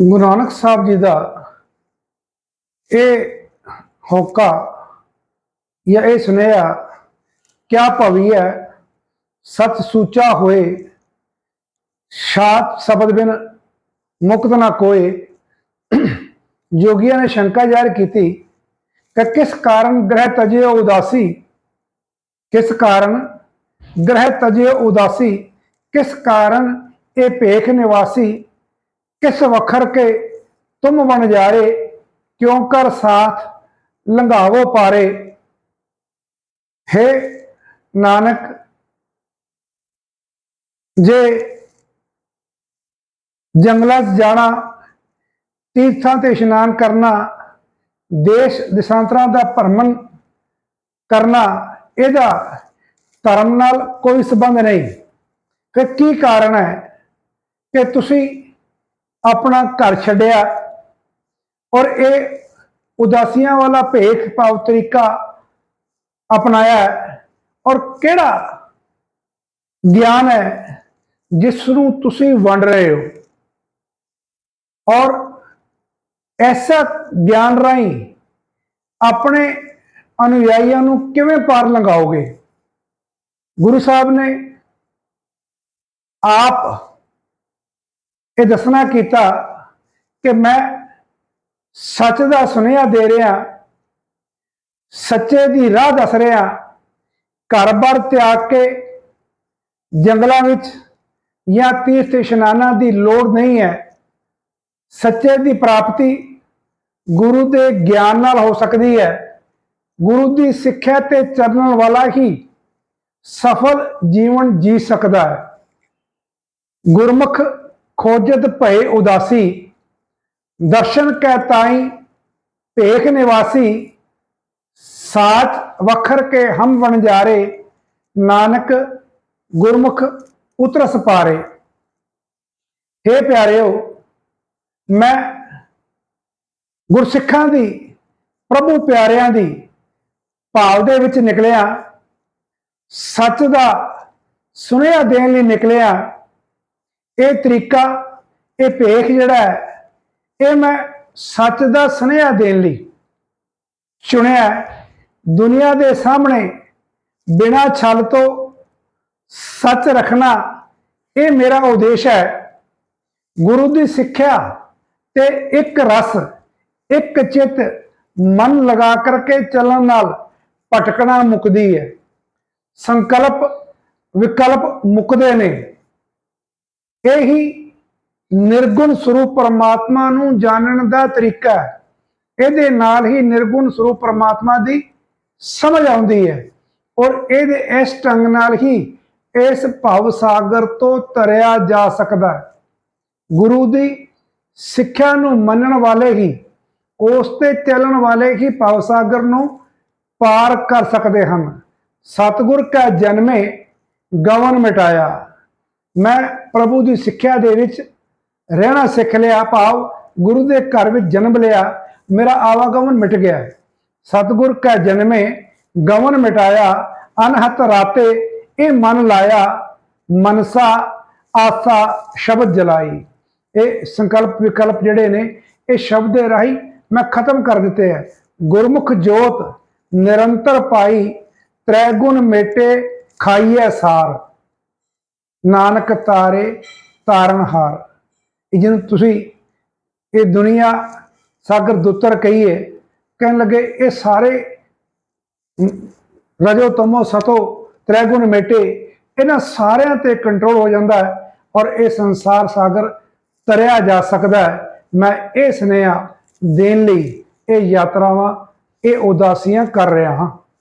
ਗੁਰੂ ਨਾਨਕ ਸਾਹਿਬ ਜੀ ਦਾ ਇਹ ਹੋਕਾ ਜਾਂ ਇਹ ਸੁਨੇਹਾ ਕਿਆ ਭਵੀ ਹੈ? ਸਤ ਸੂਚਾ ਹੋਏ ਸਾਤ ਸ਼ਬਦ ਬਿਨ ਮੁਕਤ ਨਾ ਕੋਏ। ਜੋਗੀਆਂ ਨੇ ਸ਼ੰਕਾ ਜ਼ਾਹਿਰ ਕੀਤੀ ਕਿ ਕਿਸ ਕਾਰਨ ਗ੍ਰਹਿ ਤਜੇ ਉਦਾਸੀ? ਕਿਸ ਕਾਰਨ ਗ੍ਰਹਿ ਤਜੇ ਉਦਾਸੀ? ਕਿਸ ਕਾਰਨ ਇਹ ਭੇਖ ਨਿਵਾਸੀ ਕਿਸ ਵਖਰ ਕੇ ਤੁਮ ਬਣ ਜਾਰੇ ਕਿਉਂ ਕਰ ਸਾਥ ਲੰਘਾਵੋ ਪਾਰੇ? ਹੈ ਨਾਨਕ, ਜੇ ਜੰਗਲਾਂ 'ਚ ਜਾਣਾ, ਤੀਰਥਾਂ ਤੇ ਇਸ਼ਨਾਨ ਕਰਨਾ, ਦੇਸ਼ ਦਿਸ਼ਾਂਤਰਾਂ ਦਾ ਭਰਮਣ ਕਰਨਾ, ਇਹਦਾ ਧਰਮ ਨਾਲ ਕੋਈ ਸਬੰਧ ਨਹੀਂ। ਕਿ ਕੀ ਕਾਰਨ ਹੈ ਕਿ ਤੁਸੀਂ ਆਪਣਾ ਘਰ ਛੱਡਿਆ। ਔਰ ਇਹ ਉਦਾਸੀਆਂ ਵਾਲਾ ਭੇਖ ਭਾਵ ਤਰੀਕਾ ਅਪਣਾਇਆ ਔਰ ਕਿਹੜਾ ਗਿਆਨ ਹੈ ਜਿਸ ਨੂੰ ਤੁਸੀਂ ਵੰਡ ਰਹੇ ਹੋ? ਔਰ ਐਸਾ ਗਿਆਨ ਰਾਹੀਂ ਆਪਣੇ ਅਨੁਯਾਈਆਂ ਨੂੰ ਕਿਵੇਂ ਪਾਰ ਲੰਘਾਓਗੇ? ਗੁਰੂ ਸਾਹਿਬ ਨੇ ਆਪ ਇਹ ਦੱਸਣਾ ਕੀਤਾ ਕਿ ਮੈਂ ਸੱਚ ਦਾ ਸੁਨੇਹਾ ਦੇ ਰਿਹਾ, ਸੱਚੇ ਦੀ ਰਾਹ ਦੱਸ ਰਿਹਾ ਘਰ-ਬਾਰ ਤਿਆਗ ਕੇ ਜੰਗਲਾਂ ਵਿੱਚ ਜਾਂ ਤੀਰਥ ਇਸ਼ਨਾਨਾਂ ਦੀ ਲੋੜ ਨਹੀਂ ਹੈ, ਸੱਚੇ ਦੀ ਪ੍ਰਾਪਤੀ ਗੁਰੂ ਦੇ ਗਿਆਨ ਨਾਲ ਹੋ ਸਕਦੀ ਹੈ। ਗੁਰੂ ਦੀ ਸਿੱਖਿਆ ਤੇ ਚੱਲਣ ਵਾਲਾ ਹੀ ਸਫਲ ਜੀਵਨ ਜੀ ਸਕਦਾ ਹੈ। ਗੁਰਮੁਖ ਖੋਜਤ ਭਏ ਉਦਾਸੀ, ਦਰਸ਼ਨ ਕੈ ਤਾਈ ਭੇਖ ਨਿਵਾਸੀ, ਸਾਚ ਵਖਰ ਕੇ ਹਮ ਵਣਜਾਰੇ, ਨਾਨਕ ਗੁਰਮੁਖ ਉਤਰਸ ਪਾਰੇ। हे ਪਿਆਰਿਓ, ਮੈਂ ਗੁਰਸਿੱਖਾਂ ਦੀ, ਪ੍ਰਭੂ ਪਿਆਰਿਆਂ ਦੀ ਭਾਵ ਦੇ ਵਿੱਚ ਨਿਕਲਿਆ, ਸੱਚ ਦਾ ਸੁਨੇਹਾ ਦੇਣ ਲਈ ਨਿਕਲਿਆ ਇਹ ਤਰੀਕਾ, ਇਹ ਭੇਖ ਜਿਹੜਾ ਹੈ, ਇਹ ਮੈਂ ਸੱਚ ਦਾ ਸੁਨੇਹਾ ਦੇਣ ਲਈ ਚੁਣਿਆ ਦੁਨੀਆ ਦੇ ਸਾਹਮਣੇ ਬਿਨਾਂ ਛਲ ਤੋਂ ਸੱਚ ਰੱਖਣਾ, ਇਹ ਮੇਰਾ ਉਦੇਸ਼ ਹੈ। ਗੁਰੂ ਦੀ ਸਿੱਖਿਆ ਤੇ ਇੱਕ ਰਸ, ਇੱਕ ਚਿੱਤ ਮਨ ਲਗਾ ਕਰਕੇ ਚੱਲਣ ਨਾਲ ਭਟਕਣਾ ਮੁਕਦੀ ਹੈ। ਸੰਕਲਪ, ਵਿਕਲਪ ਮੁਕਦੇ ਨੇ। ਇਹੀ ਨਿਰਗੁਣ ਸਰੂਪ ਪਰਮਾਤਮਾ ਨੂੰ ਜਾਣਨ ਦਾ ਤਰੀਕਾ ਹੈ। ਇਹਦੇ ਨਾਲ ਹੀ ਨਿਰਗੁਣ ਸਰੂਪ ਪਰਮਾਤਮਾ ਦੀ ਸਮਝ ਆਉਂਦੀ ਹੈ ਔਰ ਇਹਦੇ ਇਸ ਢੰਗ ਨਾਲ ਹੀ ਇਸ ਭਵ ਸਾਗਰ ਤੋਂ ਤਰਿਆ ਜਾ ਸਕਦਾ ਹੈ। ਗੁਰੂ ਦੀ ਸਿੱਖਿਆ ਨੂੰ ਮੰਨਣ ਵਾਲੇ ਹੀ, ਉਸ ਤੇ ਚੱਲਣ ਵਾਲੇ ਹੀ ਭਵ ਸਾਗਰ ਨੂੰ ਪਾਰ ਕਰ ਸਕਦੇ ਹਨ। ਸਤਿਗੁਰ ਕਾ ਜਨਮੇ ਗਵਨ ਮਿਟਾਇਆ। ਮੈਂ ਪ੍ਰਭੂ ਦੀ ਸਿੱਖਿਆ ਦੇ ਵਿੱਚ ਰਹਿਣਾ ਸਿੱਖ ਲਿਆ, ਭਾਵ ਗੁਰੂ ਦੇ ਘਰ ਵਿੱਚ ਜਨਮ ਲਿਆ, ਮੇਰਾ ਆਵਾਗਮਨ ਮਿਟ ਗਿਆ। ਹੈ ਸਤਿਗੁਰ ਕਾ ਜਨਮੇ, ਗਵਨ ਮਿਟਾਇਆ, ਅਨਹਤ ਰਾਤੇ ਇਹ ਮਨ ਲਾਇਆ, ਮਨਸਾ ਆਸਾ ਸ਼ਬਦ ਜਲਾਈ। ਇਹ ਸੰਕਲਪ ਵਿਕਲਪ ਜਿਹੜੇ ਨੇ, ਇਹ ਸ਼ਬਦ ਦੇ ਰਾਹੀਂ ਮੈਂ ਖਤਮ ਕਰ ਦਿੱਤੇ ਹੈ ਗੁਰਮੁਖ ਜੋਤ ਨਿਰੰਤਰ ਪਾਈ, ਤ੍ਰੈਗੁਣ ਮੇਟੇ ਖਾਈਐ ਸਾਰ। ਨਾਨਕ ਤਾਰੇ ਤਾਰਨਹਾਰ ਇਹ ਜਿਹਨੂੰ ਤੁਸੀਂ ਇਹ ਦੁਨੀਆ ਸਾਗਰ ਦੁੱਤਰ ਕਹੀਏ, ਕਹਿਣ ਲੱਗੇ ਇਹ ਸਾਰੇ ਰਜੋ ਤਮੋ ਸਤੋ ਤ੍ਰੈਗੁਣ ਮੇਟੇ, ਇਹਨਾਂ ਸਾਰਿਆਂ ਤੇ ਕੰਟਰੋਲ ਹੋ ਜਾਂਦਾ ਹੈ ਔਰ ਇਹ ਸੰਸਾਰ ਸਾਗਰ ਤਰਿਆ ਜਾ ਸਕਦਾ ਹੈ। ਮੈਂ ਇਹ ਸੁਨੇਹਾ ਦੇਣ ਲਈ ਇਹ ਯਾਤਰਾਵਾਂ, ਇਹ ਉਦਾਸੀਆਂ ਕਰ ਰਿਹਾ ਹਾਂ।